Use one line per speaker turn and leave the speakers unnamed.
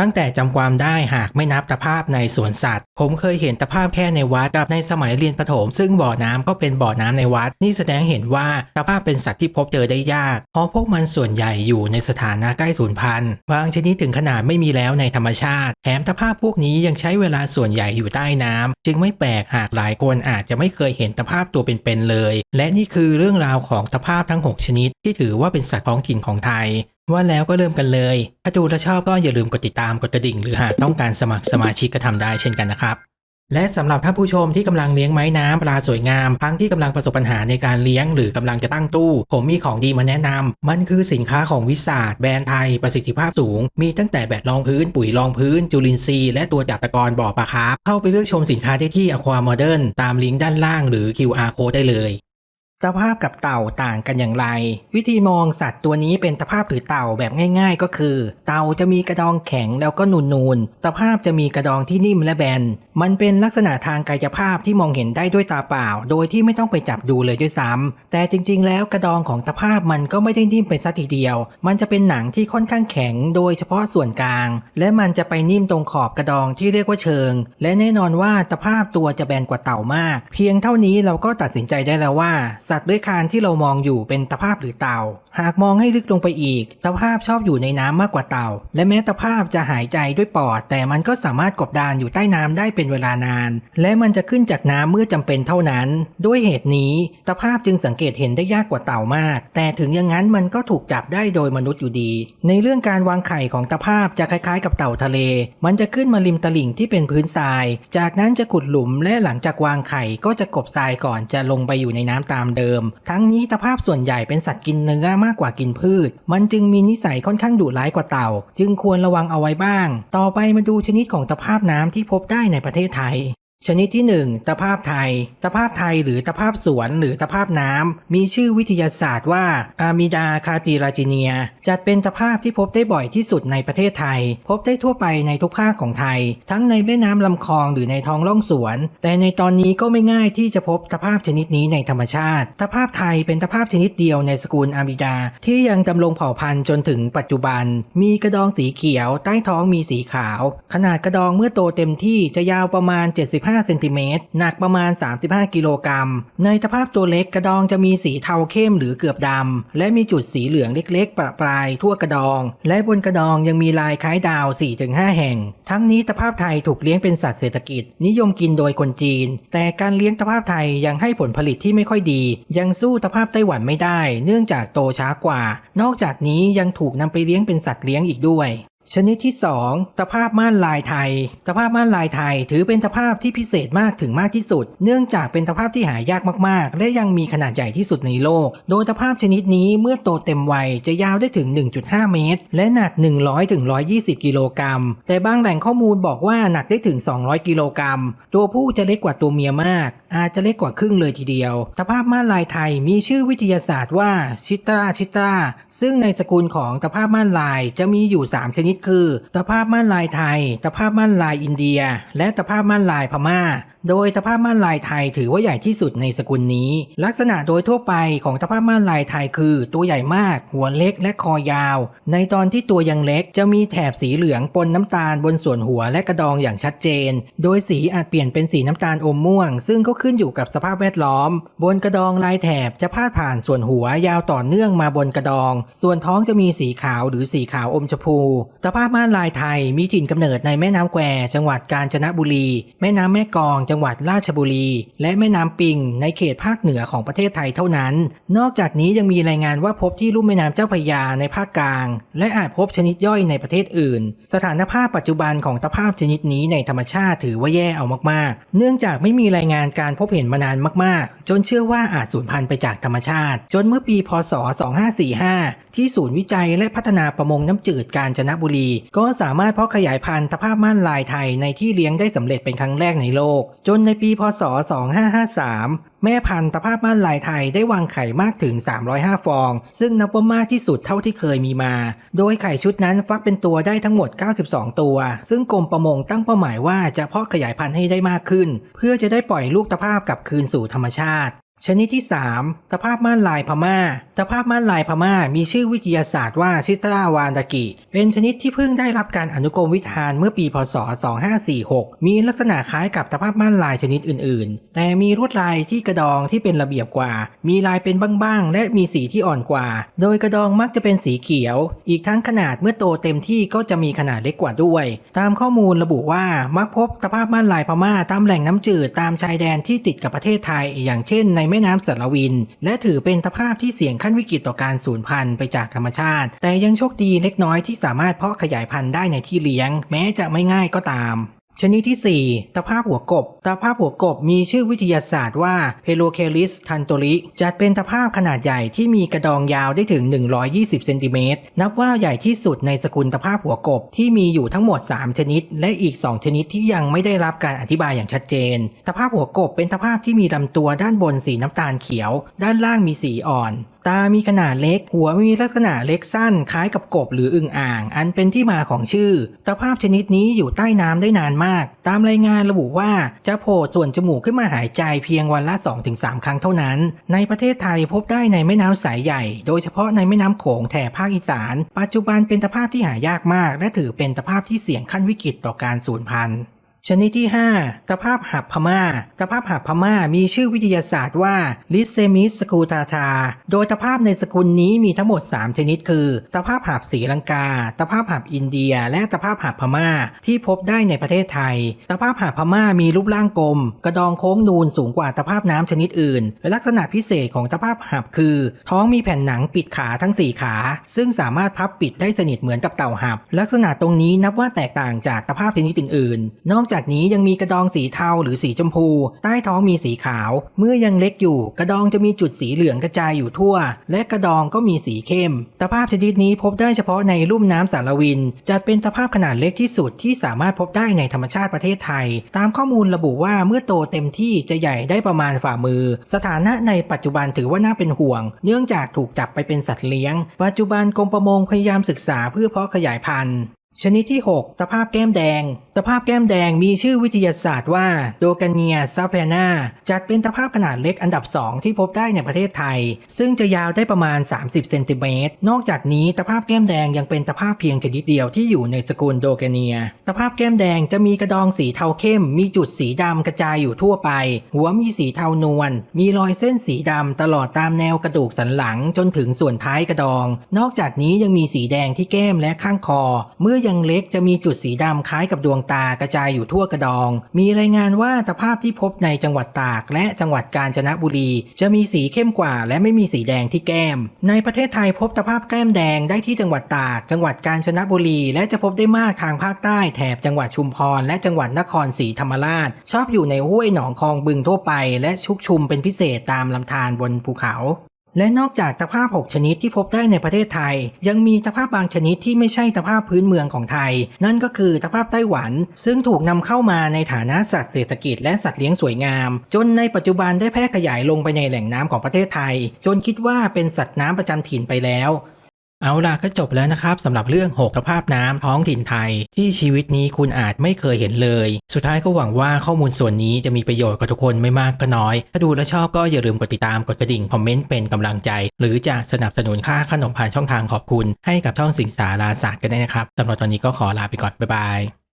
ตั้งแต่จำความได้หากไม่นับตะภาพในสวนสัตว์ ผมเคยเห็นตะภาพแค่ในวัดกับในสมัยเรียนประถม ซึ่งบ่อน้ำก็เป็นบ่อน้ำในวัด นี่แสดงเห็นว่าตะภาพเป็นสัตว์ที่พบเจอได้ยาก เพราะพวกมันส่วนใหญ่อยู่ในสถานะใกล้สูญพันธุ์บางชนิดถึงขนาดไม่มีแล้วในธรรมชาติแถมตะภาพพวกนี้ยังใช้เวลาส่วนใหญ่อยู่ใต้น้ำจึงไม่แปลกหากหลายคนอาจจะไม่เคยเห็นตะภาพตัวเป็นๆเลย และนี่คือเรื่องราวของตะภาพทั้ง 6 ชนิด ที่ถือว่าเป็นสัตว์ท้องถิ่นของไทย ว่าแล้วก็เริ่มกันเลย ถ้าดูและชอบก็อย่าลืมกดติดตามกดกระดิ่ง หรือหากต้องการสมัครสมาชิกก็ทำได้เช่นกันนะครับ และสำหรับท่านผู้ชมที่กำลังเลี้ยงไม้น้ำปลาสวยงามทั้งที่กำลังประสบปัญหาในการเลี้ยง หรือกำลังจะตั้งตู้ ผมมีของดีมาแนะนำมันคือสินค้าของวิสาดแบรนด์ไทยประสิทธิภาพสูง มีตั้งแต่แบตรองพื้น ปุ๋ยรองพื้น จุลินทรีย์และตัวจับตะกอนบ่อปลาคาร์ฟเข้าไปเลือกชมสินค้าได้ที่ Aqua Modern ตามลิงก์ด้านล่างหรือ QR Code ได้เลย ตะภาพกับเต่าต่างกันอย่างไร วิธีมองสัตว์ตัวนี้เป็นตะภาพหรือเต่าแบบง่าย ๆ ก็คือ เต่าจะมีกระดองแข็งแล้วก็นูนๆตะภาพจะมีกระดองที่นิ่มและแบน มันเป็นลักษณะทางกายภาพที่มองเห็นได้ด้วยตาเปล่า โดยที่ไม่ต้องไปจับดูเลยด้วยซ้ำแต่จริง ๆ แล้วกระดองของตะภาพมันก็ไม่ได้นิ่มไปซะทีเดียว มันจะเป็นหนังที่ค่อนข้างแข็ง โดยเฉพาะส่วนกลาง และมันจะไปนิ่มตรงขอบกระดองที่เรียกว่าเชิง และแน่นอนว่าตะภาพตัวจะแบนกว่าเต่ามาก เพียงเท่านี้เราก็ตัดสินใจได้แล้วว่าสัตว์เลื้อยคลานที่เรามองอยู่เป็นตะภาพหรือเต่า หากมองให้ลึกลงไปอีก ตะภาพชอบอยู่ในน้ำมากกว่าเต่า และแม้ตะภาพจะหายใจด้วยปอด แต่มันก็สามารถกบดานอยู่ใต้น้ำได้เป็นเวลานาน และมันจะขึ้นจากน้ำเมื่อจำเป็นเท่านั้น ด้วยเหตุนี้ตะภาพจึงสังเกตเห็นได้ยากกว่าเต่ามาก แต่ถึงอย่างนั้นมันก็ถูกจับได้โดยมนุษย์อยู่ดี ในเรื่องการวางไข่ของตะภาพจะคล้ายๆ กับเต่าทะเล มันจะขึ้นมาริมตลิ่งที่เป็นพื้นทราย จากนั้นจะขุดหลุมและหลังจากวางไข่ก็จะกบทรายก่อนจะลงไปอยู่ในน้ำตามเดิมทั้งนี้ตะภาพส่วนใหญ่เป็นสัตว์กินเนื้อมากกว่ากินพืช มันจึงมีนิสัยค่อนข้างดุร้ายกว่าเต่า จึงควรระวังเอาไว้บ้าง ต่อไปมาดูชนิดของตะภาพน้ำที่พบได้ในประเทศไทย ชนิดที่ 1 ตะภาพไทย ตะภาพไทยหรือตะภาพสวนหรือตะภาพน้ำมีชื่อวิทยาศาสตร์ว่าอามิดาคาติราจิเนีย จัดเป็นตะภาพที่พบได้บ่อยที่สุดในประเทศไทย พบได้ทั่วไปในทุกภาคของไทย ทั้งในแม่น้ำลำคลองหรือในท้องร่องสวน แต่ในตอนนี้ก็ไม่ง่ายที่จะพบตะภาพชนิดนี้ในธรรมชาติ ตะภาพไทยเป็นตะภาพชนิดเดียวในสกุลอามิดา ที่ยังดำรงเผ่าพันธุ์จนถึงปัจจุบัน มีกระดองสีเขียว ใต้ท้องมีสีขาว ขนาดกระดองเมื่อโตเต็มที่จะยาวประมาณ75เซนติเมตรหนักประมาณ 35 กิโลกรัม ในตภาพตัวเล็กกระดองจะมีสีเทาเข้มหรือเกือบดำ และมีจุดสีเหลืองเล็กๆ ประปรายทั่วกระดอง และบนกระดองยังมีลายคล้ายดาว 4-5 แห่ง ทั้งนี้ตะภาพไทยถูกเลี้ยงเป็นสัตว์เศรษฐกิจ นิยมกินโดยคนจีน แต่การเลี้ยงตะภาพไทยยังให้ผลผลิตที่ไม่ค่อยดี ยังสู้ตะภาพไต้หวันไม่ได้ เนื่องจากโตช้ากว่า นอกจากนี้ยังถูกนำไปเลี้ยงเป็นสัตว์เลี้ยงอีกด้วย ชนิดที่ 2ตะภาพม่านลายไทยตะภาพม่านลายไทย ถือเป็นตะภาพที่พิเศษมากถึงมากที่สุด เนื่องจากเป็นตะภาพที่หายากมากๆ และยังมีขนาดใหญ่ที่สุดในโลก โดยตะภาพชนิดนี้เมื่อโตเต็มวัยจะยาวได้ถึง 1.5 เมตร และหนัก 100ถึง120กิโลกรัม แต่บางแหล่งข้อมูลบอกว่าหนักได้ถึง 200 กิโลกรัม ตัวผู้จะเล็กกว่าตัวเมียมาก อาจจะเล็กกว่าครึ่งเลยทีเดียวตะภาพม่านลายไทยมีชื่อวิทยาศาสตร์ว่าชิตราชิตราซึ่งในสกุลของตะภาพม่านลายจะมีอยู่ 3 ชนิดคือตะภาพม่านลายไทย ตะภาพม่านลายอินเดีย และตะภาพม่านลายพม่า โดยตะภาพม่านลายไทยถือว่าใหญ่ที่สุดในสกุลนี้ ลักษณะโดยทั่วไปของตะภาพม่านลายไทยคือ ตัวใหญ่มาก หัวเล็กและคอยาว ในตอนที่ตัวยังเล็กจะมีแถบสีเหลืองปนน้ำตาลบนส่วนหัวและกระดองอย่างชัดเจน โดยสีอาจเปลี่ยนเป็นสีน้ำตาลอมม่วง ซึ่งก็ขึ้นอยู่กับสภาพแวดล้อม บนกระดองลายแถบจะพาดผ่านส่วนหัวยาวต่อเนื่องมาบนกระดอง ส่วนท้องจะมีสีขาวหรือสีขาวอมชมพูตะภาพม่านลายไทยมีถิ่นกำเนิดในแม่น้ำแควจังหวัดกาญจนบุรี แม่น้ำแม่กองจจังหวัดราชบุรี และแม่น้ำปิง ในเขตภาคเหนือของประเทศไทยเท่านั้น นอกจากนี้ยังมีรายงานว่าพบที่ลุ่มแม่น้ำเจ้าพระยาในภาคกลาง และอาจพบชนิดย่อยในประเทศอื่น สถานภาพปัจจุบันของตะภาพชนิดนี้ในธรรมชาติถือว่าแย่เอามากๆ เนื่องจากไม่มีรายงานการพบเห็นมานานมากๆ จนเชื่อว่าอาจสูญพันธุ์ไปจากธรรมชาติ จนเมื่อปีพศ 2545 ที่ศูนย์วิจัยและพัฒนาประมงน้ำจืดกาญจนบุรี ก็สามารถเพาะขยายพันธุ์ตะภาพม่านลายไทยในที่เลี้ยงได้สำเร็จเป็นครั้งแรกในโลกจนในปีพศ 2553 แม่พันธุ์ตะภาพม่านลายไทยได้วางไข่มากถึง 305 ฟอง ซึ่งนับว่ามากที่สุดเท่าที่เคยมีมา โดยไข่ชุดนั้นฟักเป็นตัวได้ทั้งหมด 92 ตัว ซึ่งกรมประมงตั้งเป้าหมายว่าจะเพาะขยายพันธุ์ให้ได้มากขึ้น เพื่อจะได้ปล่อยลูกตะภาพกลับคืนสู่ธรรมชาติ ชนิดที่ 3 ตะภาพม่านลายพม่า ตะภาพม่านลายพม่า มีชื่อวิทยาศาสตร์ว่าชิตราวานดากิ เป็นชนิดที่เพิ่งได้รับการอนุกรมวิธานเมื่อปี พศ 2546 มีลักษณะคล้ายกับตะภาพม่านลายชนิดอื่น ๆ แต่มีลวดลายที่กระดองที่เป็นระเบียบกว่า มีลายเป็นบ้าง ๆ และมีสีที่อ่อนกว่า โดยกระดองมักจะเป็นสีเขียว อีกทั้งขนาดเมื่อโตเต็มที่ก็จะมีขนาดเล็กกว่าด้วย ตามข้อมูลระบุว่ามักพบตะภาพม่านลายพม่าตามแหล่งน้ำจืดตามชายแดนที่ติดกับประเทศไทย อย่างเช่นในแม่น้ำสารวิน และถือเป็นตภาพที่เสี่ยงขั้นวิกฤตต่อการสูญพันธุ์ไปจากธรรมชาติ แต่ยังโชคดีเล็กน้อยที่สามารถเพาะขยายพันธุ์ได้ในที่เลี้ยง แม้จะไม่ง่ายก็ตาม ชนิดที่ 4 ตภาพหัวกบ ตะภาพหัวกบมีชื่อวิทยาศาสตร์ว่า p e l o c a l i s t a n t o r i จัดเป็นตะภาพขนาดใหญ่ที่มีกระดองยาวได้ถึง 120 เซนติเมตร นับว่าใหญ่ที่สุดในสกุลตะภาพหัวกบที่มีอยู่ทั้งหมด 3 ชนิด และอีก 2 ชนิดที่ยังไม่ได้รับการอธิบายอย่างชัดเจนตะภาพหัวกบเป็นตะภาพที่มีลำตัวด้านบนสีน้ำตาลเขียว ด้านล่างมีสีอ่อน ตามีขนาดเล็ก หัวมีลักษณะเล็กสั้น คล้ายกับกบหรืออึ่งอ่าง อันเป็นที่มาของชื่อตะภาพชนิดนี้อยู่ใต้น้ำได้นานมาก ตามรายงานระบุว่าจะโผล่ส่วนจมูกขึ้นมาหายใจเพียงวันละ 2-3 ครั้งเท่านั้น ในประเทศไทยพบได้ในแม่น้ำสายใหญ่ โดยเฉพาะในแม่น้ำโขงแถบภาคอีสาน ปัจจุบันเป็นตะภาพที่หายากมาก และถือเป็นตะภาพที่เสี่ยงขั้นวิกฤตต่อการสูญพันธุ์ ชนิดที่ 5 ตะภาพหับพม่า ตะภาพหับพม่ามีชื่อวิทยาศาสตร์ว่าลิเซมิสสกูตาทา โดยตะภาพในสกุลนี้มีทั้งหมด 3 ชนิดคือตะภาพหับศรีลังกา ตะภาพหับอินเดีย และตะภาพหับพม่า ที่พบได้ในประเทศไทย ตะภาพหับพม่ามีรูปร่างกลม กระดองโค้งนูนสูงกว่าตะภาพน้ำชนิดอื่นและลักษณะพิเศษของตะภาพหับคือ ท้องมีแผ่นหนังปิดขาทั้ง 4 ขา ซึ่งสามารถพับปิดได้สนิทเหมือนกับเต่าหับ ลักษณะตรงนี้นับว่าแตกต่างจากตะภาพชนิดอื่นๆ นอกจากจากนี้ยังมีกระดองสีเทาหรือสีชมพู ใต้ท้องมีสีขาว เมื่อยังเล็กอยู่ กระดองจะมีจุดสีเหลืองกระจายอยู่ทั่ว และกระดองก็มีสีเข้ม ตะภาพชนิดนี้พบได้เฉพาะในลุ่มน้ำสารวิน จัดเป็นตะภาพขนาดเล็กที่สุดที่สามารถพบได้ในธรรมชาติประเทศไทย ตามข้อมูลระบุว่าเมื่อโตเต็มที่จะใหญ่ได้ประมาณฝ่ามือ สถานะในปัจจุบันถือว่าน่าเป็นห่วง เนื่องจากถูกจับไปเป็นสัตว์เลี้ยง ปัจจุบันกรมประมงพยายามศึกษาเพื่อเพาะขยายพันธุ์ ชนิดที่ 6 ตะภาพแก้มแดง ตะภาพแก้มแดงมีชื่อวิทยาศาสตร์ว่าโดกาเนียซาเพนาจัดเป็นตะภาพขนาดเล็กอันดับ 2 ที่พบได้ในประเทศไทย ซึ่งจะยาวได้ประมาณ 30 เซนติเมตร นอกจากนี้ตะภาพแก้มแดงยังเป็นตะภาพเพียงชนิดเดียวที่อยู่ในสกุลโดกาเนีย ตะภาพแก้มแดงจะมีกระดองสีเทาเข้ม มีจุดสีดำกระจายอยู่ทั่วไป หัวมีสีเทานวล มีรอยเส้นสีดำตลอดตามแนวกระดูกสันหลังจนถึงส่วนท้ายกระดอง นอกจากนี้ยังมีสีแดงที่แก้มและข้างคอ เมื่อยังเล็กจะมีจุดสีดำคล้ายกับดวงตากระจายอยู่ทั่วกระดอง มีรายงานว่าตะภาพที่พบในจังหวัดตาก และจังหวัดกาญจนบุรี จะมีสีเข้มกว่าและไม่มีสีแดงที่แก้ม ในประเทศไทยพบตะภาพแก้มแดงได้ที่จังหวัดตาก จังหวัดกาญจนบุรี และจะพบได้มากทางภาคใต้แถบจังหวัดชุมพร และจังหวัดนครศรีธรรมราช ชอบอยู่ในห้วยหนองคลองบึงทั่วไป และชุกชุมเป็นพิเศษตามลำธารบนภูเขา และนอกจากตะภาพ 6 ชนิดที่พบได้ในประเทศไทย ยังมีตะภาพบางชนิดที่ไม่ใช่ตะภาพพื้นเมืองของไทย นั่นก็คือตะภาพไต้หวัน ซึ่งถูกนำเข้ามาในฐานะสัตว์เศรษฐกิจและสัตว์เลี้ยงสวยงาม จนในปัจจุบันได้แพร่ขยายลงไปในแหล่งน้ำของประเทศไทย จนคิดว่าเป็นสัตว์น้ำประจำถิ่นไปแล้ว เอาล่ะก็จบแล้วนะครับสำหรับเรื่อง 6 สภาพน้ำท้องถิ่นไทย ที่ชีวิตนี้คุณอาจไม่เคยเห็นเลย สุดท้ายก็หวังว่าข้อมูลส่วนนี้จะมีประโยชน์กับทุกคนไม่มากก็น้อย ถ้าดูและชอบก็อย่าลืมกดติดตามกดกระดิ่งคอมเมนต์เป็นกำลังใจ หรือจะสนับสนุนค่าขนมผ่านช่องทางขอบคุณ ให้กับช่องสิงสาราศาสตร์กันได้นะครับสำหรับตอนนี้ก็ขอลาไปก่อนบ๊ายบาย